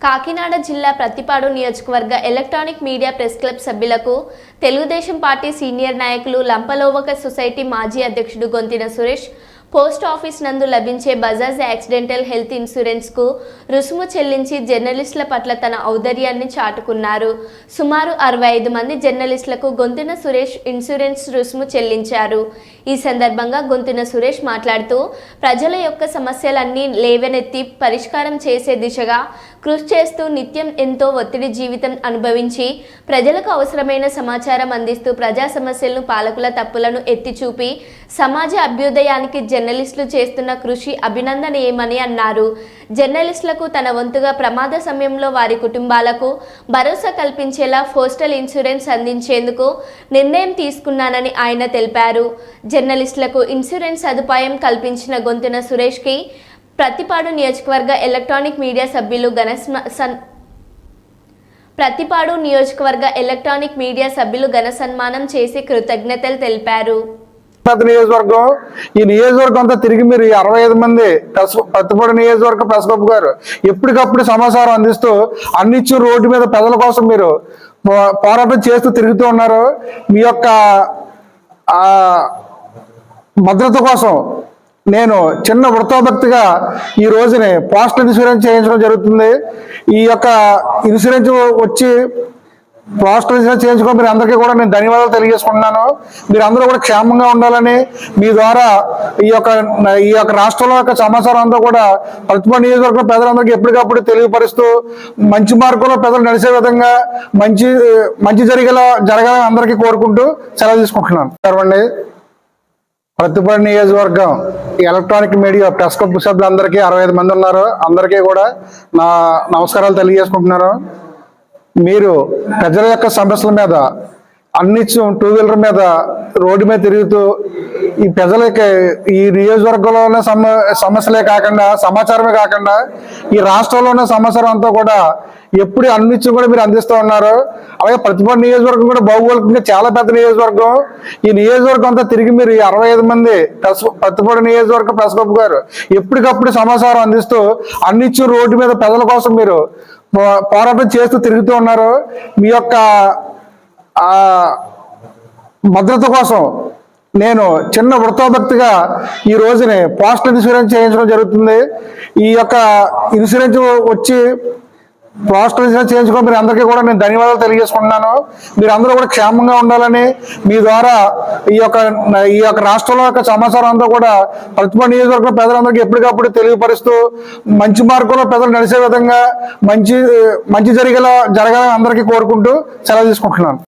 కాకినాడ జిల్లా ప్రతిపాడు నియోజకవర్గ electronic media press club సభ్యులకు తెలుగుదేశం పార్టీ సీనియర్ నాయకులు లంపలోవక సొసైటీ మాజీ అధ్యక్షుడు గొంతిన సురేష్ పోస్ట్ ఆఫీస్ నందు లభించే బజాజ్ యాక్సిడెంటల్ హెల్త్ ఇన్సూరెన్స్కు రుసుము చెల్లించి జర్నలిస్టుల పట్ల తన ఔదర్యాన్ని చాటుకున్నారు. సుమారు అరవై ఐదు మంది జర్నలిస్టులకు గొంతున సురేష్ ఇన్సూరెన్స్ రుసుము చెల్లించారు. ఈ సందర్భంగా గొంతున సురేష్ మాట్లాడుతూ ప్రజల యొక్క సమస్యలన్నీ లేవనెత్తి పరిష్కారం చేసే దిశగా కృషి చేస్తూ నిత్యం ఎంతో ఒత్తిడి జీవితం అనుభవించి ప్రజలకు అవసరమైన సమాచారం అందిస్తూ ప్రజా సమస్యలను పాలకుల తప్పులను ఎత్తి చూపి సమాజ అభ్యుదయానికి జర్నలిస్టులు చేస్తున్న కృషి అభినందనీయమని అన్నారు. జర్నలిస్టులకు తన వంతుగా ప్రమాద సమయంలో వారి కుటుంబాలకు భరోసా కల్పించేలా పోస్టల్ ఇన్సూరెన్స్ అందించేందుకు నిర్ణయం తీసుకున్నానని ఆయన తెలిపారు. జర్నలిస్టులకు ఇన్సూరెన్స్ సదుపాయం కల్పించిన గొంతున సురేష్కి ప్రతిపాడు నియోజకవర్గ ఎలక్ట్రానిక్ మీడియా సభ్యులు ఘనస్మ సన్ ప్రతిపాడు నియోజకవర్గ ఎలక్ట్రానిక్ మీడియా సభ్యులు ఘన సన్మానం చేసి కృతజ్ఞతలు తెలిపారు. పెద్ద నియోజకవర్గం. ఈ నియోజకవర్గం అంతా తిరిగి మీరు అరవై ఐదు మంది ప్రెస్ పత్తిపూడి నియోజకవర్గ ప్రెస్ క్లబ్ గారు ఎప్పటికప్పుడు సమాచారం అందిస్తూ అన్నిచ్చు రోడ్డు మీద ప్రజల కోసం మీరు పోరాటం చేస్తూ తిరుగుతూ ఉన్నారు. మీ యొక్క భద్రత కోసం నేను చిన్న వృత్తోభక్తిగా ఈ రోజుని పోస్టల్ ఇన్సూరెన్స్ చేయించడం జరుగుతుంది. ఈ యొక్క ఇన్సూరెన్స్ వచ్చి పోస్టల్ చేయించుకో మీరు అందరికీ కూడా నేను ధన్యవాదాలు తెలియజేసుకుంటున్నాను. మీరు అందరూ కూడా క్షేమంగా ఉండాలని మీ ద్వారా ఈ యొక్క ఈ యొక్క రాష్ట్రంలో యొక్క సమాచారం అంతా కూడా ప్రతిభ నియోజకవర్గం ప్రజలందరికీ ఎప్పటికప్పుడు తెలియపరుస్తూ మంచి మార్గంలో ప్రజలు నడిచే విధంగా మంచి మంచి జరిగేలా జరగాలని అందరికీ కోరుకుంటూ సెలవు తీసుకుంటున్నాను. సర్వండి ప్రతిభ నియోజకవర్గం ఈ ఎలక్ట్రానిక్ మీడియా ప్రెస్ క్లబ్ సభ్యులందరికీ అరవై ఐదు మంది ఉన్నారు. అందరికీ కూడా నా నమస్కారాలు తెలియజేసుకుంటున్నాను. మీరు ప్రజల యొక్క సమస్యల మీద అన్నిత్యం టూ వీలర్ మీద రోడ్డు మీద తిరుగుతూ ఈ ప్రజలకి ఈ నియోజకవర్గంలో ఉన్న సమ సమస్యలే కాకుండా సమాచారమే కాకుండా ఈ రాష్ట్రంలో ఉన్న సమాచారం అంతా కూడా ఎప్పుడు అన్నిత్యం కూడా మీరు అందిస్తూ ఉన్నారు. అలాగే ప్రతిభ నియోజకవర్గం కూడా భౌగోళికంగా చాలా పెద్ద నియోజకవర్గం. ఈ నియోజకవర్గం అంతా తిరిగి మీరు అరవై ఐదు మంది ప్రెస్ ప్రతిపాడు నియోజకవర్గ ప్రెస్ క్లబ్ గారు ఎప్పటికప్పుడు సమాచారం అందిస్తూ అన్నిచ్చు రోడ్డు మీద ప్రజల కోసం మీరు పోరాటం చేస్తూ తిరుగుతూ ఉన్నారు. మీ యొక్క ఆ భద్రత కోసం నేను చిన్న వృత్తోభక్తిగా ఈ రోజుని పోస్టల్ ఇన్సూరెన్స్ చేయించడం జరుగుతుంది. ఈ యొక్క ఇన్సూరెన్స్ వచ్చి పోస్టల్ ఇన్సూరెన్స్ చేయించుకొని మీరు అందరికీ కూడా నేను ధన్యవాదాలు తెలియజేసుకుంటున్నాను. మీరు అందరూ కూడా క్షేమంగా ఉండాలని మీ ద్వారా ఈ యొక్క ఈ యొక్క రాష్ట్రంలో యొక్క సమాచారం అంతా కూడా ప్రతిభ నియోజకవర్గం ప్రజలందరికీ ఎప్పటికప్పుడు తెలియపరుస్తూ మంచి మార్గంలో ప్రజలు నడిచే విధంగా మంచి మంచి జరిగేలా జరగాలని అందరికీ కోరుకుంటూ సెలవు తీసుకుంటున్నాను.